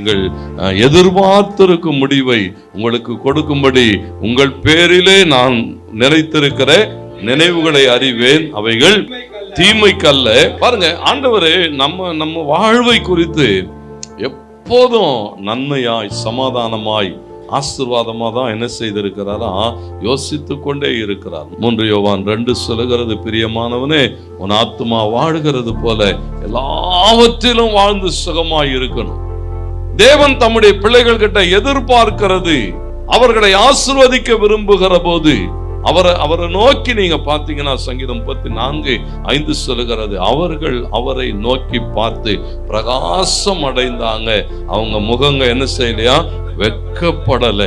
நீங்கள் எதிர்பார்த்திருக்கும் முடிவை உங்களுக்கு கொடுக்கும்படி உங்கள் பேரிலே நான் நினைத்திருக்கிற நினைவுகளை அறிவேன். அவைகள் தீமைக்கல்ல. பாருங்க ஆண்டவரே நம்ம நம்ம வாழ்வை குறித்து எப்போதும் நன்மையாய் சமாதானமாய் ஆசிர்வாதமாக தான் என்ன செய்திருக்கிறாரா? யோசித்து கொண்டே இருக்கிறார். மூன்று யோவான் ரெண்டு சொல்லுகிறது பிரியமானவனே உன் ஆத்துமா வாழ்கிறது போல எல்லாவற்றிலும் வாழ்ந்து சுகமாய் இருக்கணும். தேவன் தம்முடைய பிள்ளைகள் கிட்ட எதிர்பார்க்கிறது. அவர்களை ஆசிர்வதிக்க விரும்புகிற போது அவரை அவரை நோக்கி நீங்க பார்த்தீங்கன்னா சங்கீதம் முப்பத்தி நான்கு ஐந்து சொல்லுகிறது அவர்கள் அவரை நோக்கி பார்த்து பிரகாசம் அடைந்தாங்க. அவங்க முகங்க என்ன செய்யலையா? வெட்கப்படல.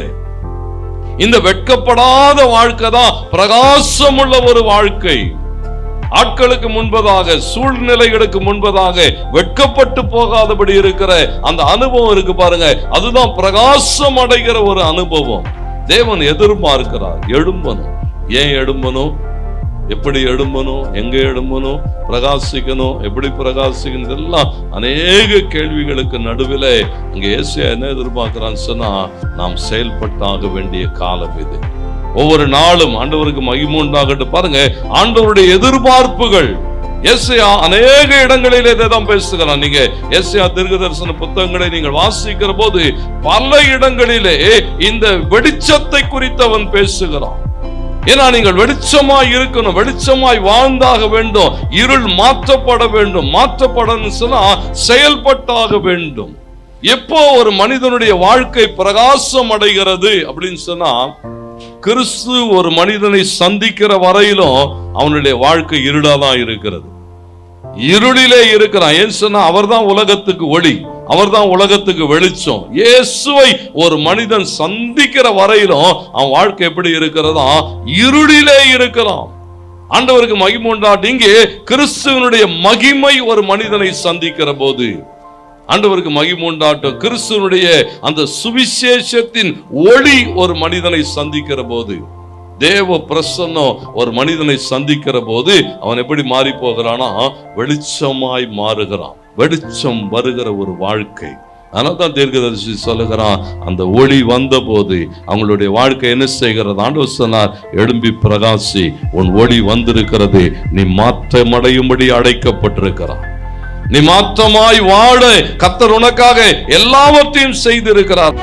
இந்த வெட்கப்படாத வாழ்க்கை தான் பிரகாசம் உள்ள ஒரு வாழ்க்கை. ஆட்களுக்கு முன்பதாக சூழ்நிலைகளுக்கு முன்பதாக வெட்கப்பட்டு போகாதபடி இருக்கிற அந்த அனுபவம் இருக்கு பாருங்க. அதுதான் பிரகாசம் அடைகிற ஒரு அனுபவம். தேவன் எதிர்பார்க்கிறார் எழும்பணும். ஏன் எழும்பணும்? எப்படி எழும்பணும்? எங்க எழும்பணும்? பிரகாசிக்கணும். எப்படி பிரகாசிக்கணும்? இதெல்லாம் அநேக கேள்விகளுக்கு நடுவில் இங்க ஏசியா என்ன எதிர்பார்க்கிறான்னு சொன்னா நாம் செயல்பட்டாக வேண்டிய காலம் இது. ஒவ்வொரு நாளும் ஆண்டவருக்கு மகிமை உண்டாகட்டும். பாருங்க ஆண்டவருடைய எதிர்பார்ப்புகள். எஸ்ஐயா அநேக இடங்களிலே இதை தான் பேசுகிறான் நீங்க எஸ்ஐயா தீர்க்க தரிசன புத்தகங்களை நீங்கள் வாசிக்கிற போது பல இடங்களிலே இந்த வெளிச்சத்தை குறித்து அவன் பேசுகிறான். ஏன்னா நீங்கள் வெளிச்சமாய் இருக்கணும் வெளிச்சமாய் வாழ்ந்தாக வேண்டும் இருள் மாற்றப்பட வேண்டும் மாற்றப்படணும் சொன்னா செயல்பட்டாக வேண்டும். எப்போ ஒரு மனிதனுடைய வாழ்க்கை பிரகாசம் அடைகிறது அப்படின்னு சொன்னா கிறிஸ்து ஒரு மனிதனை சந்திக்கிற வரையிலும் அவனுடைய வாழ்க்கை இருடாதான் இருக்கிறது. இருளிலே இருக்கிறான். ஏன் சொன்னா அவர்தான் உலகத்துக்கு ஒளி அவர்தான் உலகத்துக்கு வெளிச்சம். இயேசுவை ஒரு மனிதன் சந்திக்கிற வரையிலும் அவன் வாழ்க்கை எப்படி இருக்கிறதா? இருளிலே இருக்கிறான். ஆண்டவருக்கு மகிமை உண்டாட்டு. இங்கே கிறிஸ்துவனுடைய மகிமை ஒரு மனிதனை சந்திக்கிற போது ஆண்டவருக்கு மகிமுண்டாட்டம் கிறிஸ்துவனுடைய அந்த சுவிசேஷத்தின் ஒளி ஒரு மனிதனை சந்திக்கிற போது தேவ பிரசன்னம் ஒரு மனிதனை சந்திக்கிற போது அவன் எப்படி மாறி போகிறானா வெளிச்சமாய் மாறுகிறான். வெளிச்சம் வருகிற ஒரு வாழ்க்கை. அதனால தான் தீர்க்கதரிசி சொல்லுகிறான் அந்த ஒளி வந்த போது அவங்களுடைய வாழ்க்கை என்ன செய்கிறது? ஆண்டவர் சொன்னார் எழும்பி பிரகாசி உன் ஒளி வந்திருக்கிறது. நீ மாற்றமடையும்படி அடைக்கப்பட்டிருக்கிறான் நீ மாத்தமாய் வாழ கத்தர் உனக்காக எல்லாவற்றையும் செய்திருக்கிறார்.